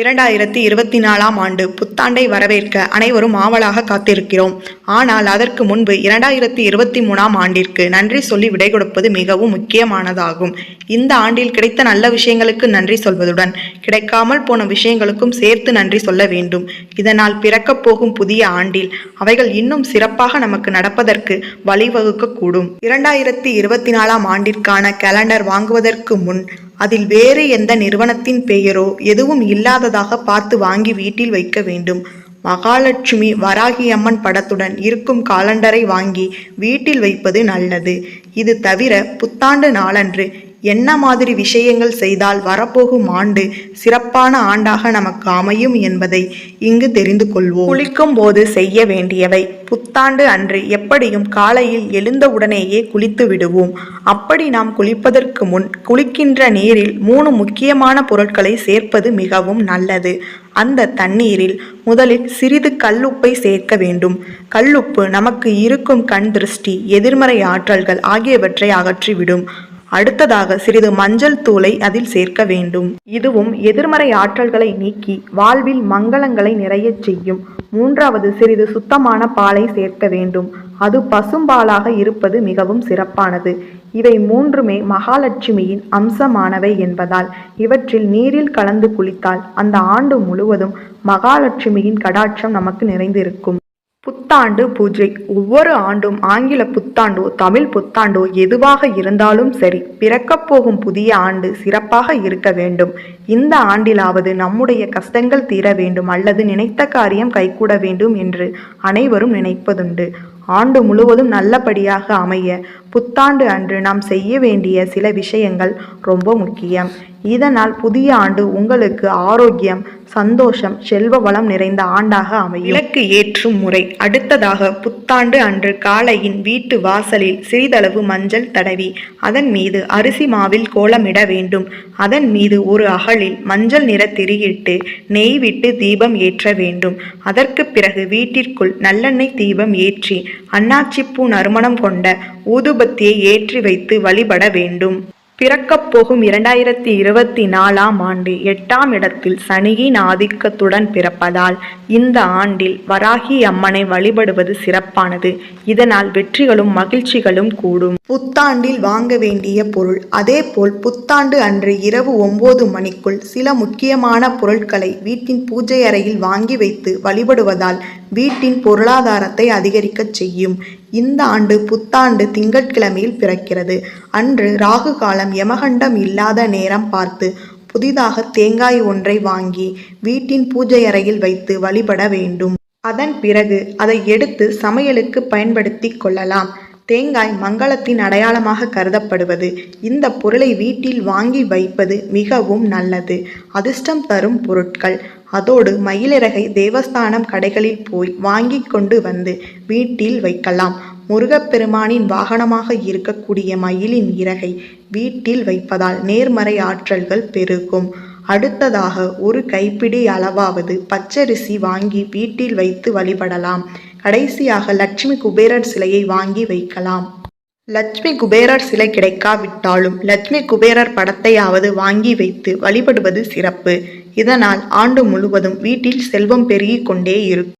இரண்டாயிரத்தி இருபத்தி நாலாம் ஆண்டு புத்தாண்டை வரவேற்க அனைவரும் ஆவலாக காத்திருக்கிறோம். ஆனால் அதற்கு முன்பு இரண்டாயிரத்தி இருபத்தி மூணாம் ஆண்டிற்கு நன்றி சொல்லி விடை கொடுப்பது மிகவும் முக்கியமானதாகும். இந்த ஆண்டில் கிடைத்த நல்ல விஷயங்களுக்கு நன்றி சொல்வதுடன் கிடைக்காமல் போன விஷயங்களுக்கும் சேர்த்து நன்றி சொல்ல வேண்டும். இதனால் பிறக்கப் போகும் புதிய ஆண்டில் அவைகள் இன்னும் சிறப்பாக நமக்கு நடப்பதற்கு வழிவகுக்கக்கூடும். இரண்டாயிரத்தி இருபத்தி நாலாம் ஆண்டிற்கான கேலண்டர் வாங்குவதற்கு முன் அதில் வேறு எந்த நிறுவனத்தின் பெயரோ எதுவும் இல்லாததாக பார்த்து வாங்கி வீட்டில் வைக்க வேண்டும். மகாலட்சுமி வராகியம்மன் படத்துடன் இருக்கும் காலண்டரை வாங்கி வீட்டில் வைப்பது நல்லது. இது தவிர புத்தாண்டு நாளன்று என்ன மாதிரி விஷயங்கள் செய்தால் வரப்போகும் ஆண்டு சிறப்பான ஆண்டாக நமக்கு அமையும் என்பதை இங்கு தெரிந்து கொள்வோம். குளிக்கும் போது செய்ய வேண்டியவை. புத்தாண்டு அன்று எப்படியும் காலையில் எழுந்தவுடனேயே குளித்து விடுவோம். அப்படி நாம் குளிப்பதற்கு முன் குளிக்கின்ற நீரில் மூணு முக்கியமான பொருட்களை சேர்ப்பது மிகவும் நல்லது. அந்த தண்ணீரில் முதலில் சிறிது கல்லுப்பை சேர்க்க வேண்டும். கல்லுப்பு நமக்கு இருக்கும் கண் திருஷ்டி எதிர்மறை ஆற்றல்கள் ஆகியவற்றை அகற்றிவிடும். அடுத்ததாக சிறிது மஞ்சள் தூளை அதில் சேர்க்க வேண்டும். இதுவும் எதிர்மறை ஆற்றல்களை நீக்கி வாழ்வில் மங்களங்களை நிறையச் செய்யும். மூன்றாவது சிறிது சுத்தமான பாலை சேர்க்க வேண்டும். அது பசும்பாலாக இருப்பது மிகவும் சிறப்பானது. இவை மூன்றுமே மகாலட்சுமியின் அம்சமானவை என்பதால் இவற்றில் நீரில் கலந்து குளித்தால் அந்த ஆண்டு முழுவதும் மகாலட்சுமியின் கடாட்சம் நமக்கு நிறைந்திருக்கும். புத்தாண்டு பூஜை. ஒவ்வொரு ஆண்டும் ஆங்கில புத்தாண்டோ தமிழ் புத்தாண்டோ எதுவாக இருந்தாலும் சரி பிறக்கப் போகும் புதிய ஆண்டு சிறப்பாக இருக்க வேண்டும். இந்த ஆண்டிலாவது நம்முடைய கஷ்டங்கள் தீர வேண்டும் அல்லது நினைத்த காரியம் கைகூட வேண்டும் என்று அனைவரும் நினைப்பதுண்டு. ஆண்டு முழுவதும் நல்லபடியாக அமைய புத்தாண்டு அன்று நாம் செய்ய வேண்டிய சில விஷயங்கள் ரொம்ப முக்கியம். இதனால் புதிய ஆண்டு உங்களுக்கு ஆரோக்கியம் சந்தோஷம் செல்வ வளம் நிறைந்த ஆண்டாக அமையும். இலக்கு ஏற்றும் முறை. அடுத்ததாக புத்தாண்டு அன்று காலையின் வீட்டு வாசலில் சிறிதளவு மஞ்சள் தடவி அதன் மீது அரிசி மாவில் கோலமிட வேண்டும். அதன் மீது ஒரு அகலில் மஞ்சள் நிற திரியிட்டு நெய் விட்டு தீபம் ஏற்ற வேண்டும். அதற்கு பிறகு வீட்டிற்குள் நல்லெண்ணெய் தீபம் ஏற்றி அன்னாச்சிப்பூ நறுமணம் கொண்ட ஊதுபத்தியை ஏற்றி வைத்து வழிபட வேண்டும். பிறக்கப் போகும் இரண்டாயிரத்தி இருபத்தி நாலாம் ஆண்டு எட்டாம் இடத்தில் சனியின் ஆதிக்கத்துடன் பிறப்பதால் இந்த ஆண்டில் வராகி அம்மனை வழிபடுவது சிறப்பானது. இதனால் வெற்றிகளும் மகிழ்ச்சிகளும் கூடும். புத்தாண்டில் வாங்க வேண்டிய பொருள். அதேபோல் புத்தாண்டு அன்று இரவு ஒன்பது மணிக்குள் சில முக்கியமான பொருட்களை வீட்டின் பூஜை அறையில் வாங்கி வைத்து வழிபடுவதால் வீட்டின் பொருளாதாரத்தை அதிகரிக்கச் செய்யும். இந்த ஆண்டு புத்தாண்டு திங்கட்கிழமையில் பிறக்கிறது. அன்று ராகு காலம் யமகண்டம் இல்லாத நேரம் பார்த்து புதிதாக தேங்காய் ஒன்றை வாங்கி வீட்டின் பூஜை அறையில் வைத்து வழிபட வேண்டும். அதன் பிறகு அதை எடுத்து சமையலுக்கு பயன்படுத்தி கொள்ளலாம். தேங்காய் மங்களத்தின் அடையாளமாக கருதப்படுவது. இந்த பொருளை வீட்டில் வாங்கி வைப்பது மிகவும் நல்லது. அதிர்ஷ்டம் தரும் பொருட்கள். அதோடு மயிலிறகை தேவஸ்தானம் கடைகளில் போய் வாங்கி கொண்டு வந்து வீட்டில் வைக்கலாம். முருகப்பெருமானின் வாகனமாக இருக்கக்கூடிய மயிலின் இறகை வீட்டில் வைப்பதால் நேர்மறை ஆற்றல்கள் பெருகும். அடுத்ததாக ஒரு கைப்பிடி அளவாவது பச்சரிசி வாங்கி வீட்டில் வைத்து வழிபடலாம். கடைசியாக லட்சுமி குபேரர் சிலையை வாங்கி வைக்கலாம். லட்சுமி குபேரர் சிலை கிடைக்காவிட்டாலும் லட்சுமி குபேரர் படத்தையாவது வாங்கி வைத்து வழிபடுவது சிறப்பு. இதனால் ஆண்டு முழுவதும் வீட்டில் செல்வம் பெருகிக் கொண்டே இருக்கும்.